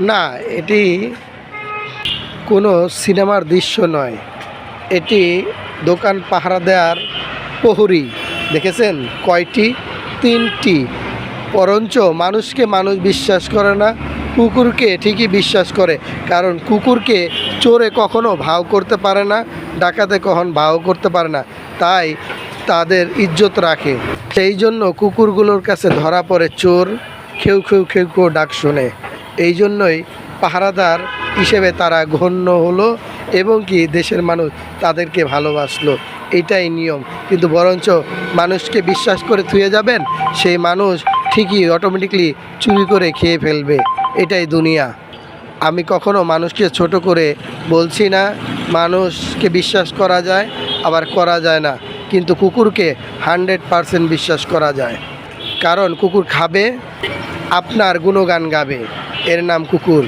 না, এটি কোনো সিনেমার দৃশ্য নয়। এটি দোকান পাহারা দেওয়ার প্রহরী, দেখেছেন? কয়টি? তিনটি। বরঞ্চ মানুষকে মানুষ বিশ্বাস করে না, কুকুরকে ঠিকই বিশ্বাস করে। কারণ কুকুরকে চোরে কখনো ভাও করতে পারে না, ডাকাতে কখন ভাও করতে পারে না। তাই তাদের ইজ্জত রাখে। সেই জন্য কুকুরগুলোর কাছে ধরা পড়ে চোর, খেউ খেউ খেউ খেউ ডাক শোনে। এই জন্যই পাহারাদার হিসেবে তারা গণ্য হলো এবং কি দেশের মানুষ তাদেরকে ভালোবাসলো। এটাই নিয়ম। কিন্তু বরঞ্চ মানুষকে বিশ্বাস করে থুয়ে যাবেন, সেই মানুষ ঠিকই অটোমেটিকলি চুরি করে খেয়ে ফেলবে। এটাই দুনিয়া। আমি কখনো মানুষকে ছোট করে বলছি না, মানুষকে বিশ্বাস করা যায়, আবার করা যায় না। কিন্তু কুকুরকে হান্ড্রেড পারসেন্ট বিশ্বাস করা যায়। কারণ কুকুর খাবে, আপনার গুণগান গাবে। এর নাম কুকুর।